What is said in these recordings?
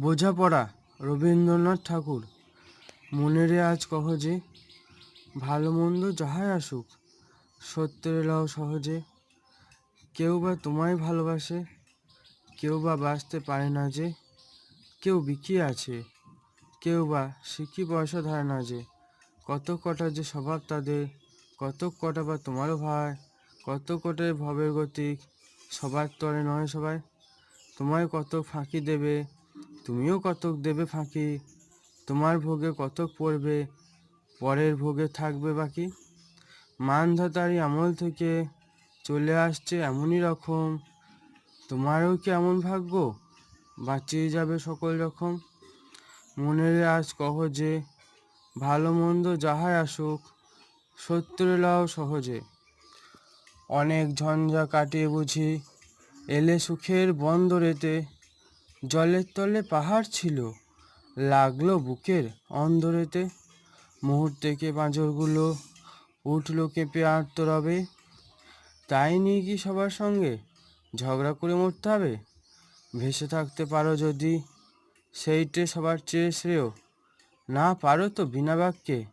বোঝাপড়া, রবীন্দ্রনাথ ঠাকুর। মনেরে আজ কহ যে, ভালো মন্দ যাহাই আসুক, সত্যের এলাও সহজে। কেউ বা তোমায় ভালোবাসে, কেউ বা বাঁচতে পারে না যে, কেউ বিকিয়ে আছে, কেউ বা শিখি পয়সা ধারে না যে। কত কটা যে স্বভাব তাদের কত কটা বা তোমারও ভাই কত কটায় ভবের গতিক, সবার তরে নয় সবাই। তোমায় কত ফাঁকি দেবে তুমিও কতক দেবে ফাঁকি? তোমার ভোগে কতক পড়বে? পরের ভোগে থাকবে বাকি মানধাতারি আমল থেকে চলে আসছে এমনই রকম। তোমারও কি এমন ভাগ্য? বাঁচিয়ে যাবে সকল রকম। মনের আজ কহ যে, ভালো মন্দ যাহাই আসুক সত্যের লাও সহজে। অনেক ঝঞ্ঝা কাটিয়ে বুঝি, এলে সুখের বন্দরেতে জলের তলে পাহাড় ছিল। লাগল বুকের অন্দরেতে। মুহূর্তেকে পাঁজরগুলো উঠল কেঁপে আঁটতো রবে তাই নিয়ে কি সবার সঙ্গে ঝগড়া করে মরতে হবে? ভেসে থাকতে পারো যদি সেইটে সবার চেয়ে শ্রেয়। না পারো তো বিনা বাক্যে।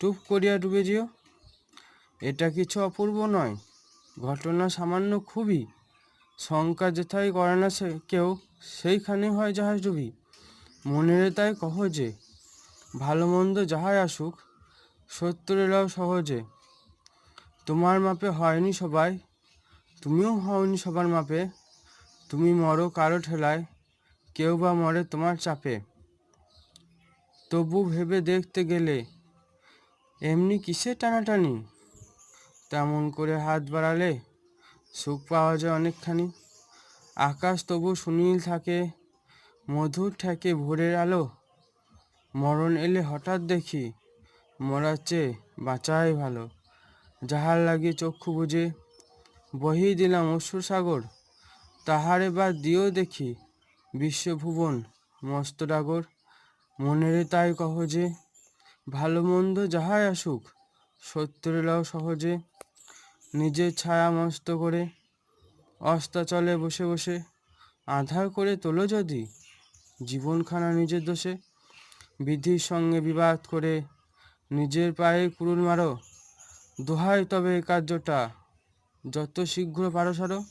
টুপ করিয়া ডুবে যেও। এটা কিছু অপূর্ব নয়। ঘটনা সামান্য খুবই শঙ্কা যেথায় করে না সে কেউ, সেইখানে হয় জাহাজ ডুবি মনের তাই কহ যে, ভালো মন্দ যাহাই আসুক সত্তর এলাও সহজে। তোমার মাপে হয়নি সবাই, তুমিও হওনি সবার মাপে। তুমি মরো কারও ঠেলায়, কেউ বা মরে তোমার চাপে। তবু ভেবে দেখতে গেলে, এমনি কিসে টানাটানি? তেমন করে হাত বাড়ালে সুখ পাওয়া যায় অনেকখানি। আকাশ তবু সুনীল থাকে, মধুর ঠেকে ভোরের আলো। মরণ এলে হঠাৎ দেখি, মরার চেয়ে বাঁচাই ভালো। যাহার লাগে চক্ষু বুঝে, বহি দিলাম অশ্রু সাগর তাহারে বা দিও দেখি, বিশ্বভুবন মস্ত ডাগর। মনেরে তাই কহ যে, ভালো মন্দ যাহাই আসুক সত্যের লাও সহজে। নিজের ছায়া মস্ত করে অস্তাচলে বসে বসে আধার করে তোলো যদি। জীবনখানা নিজের দোষে, বিধির সঙ্গে বিবাদ করে নিজের পায়ে কুড়ুল মারো। দোহাই তবে কার্যটা, যত শীঘ্র পারো সারো।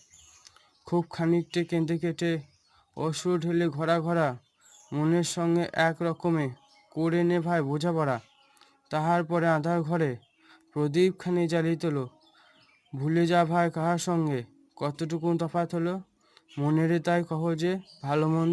খুব খানিকটে কেঁদে কেটে অসুর ঢেলে ঘোরা ঘোরা মনের সঙ্গে এক রকমে করে নে ভাই বোঝাপড়া। তাহার পরে আধার ঘরে প্রদীপখানি জ্বালিয়ে তোলো। ভুলে যা ভাই কাহার সঙ্গে। কতটুকু তফাৎ হলো? মনেরে তাই কহ যে ভালো মন্দ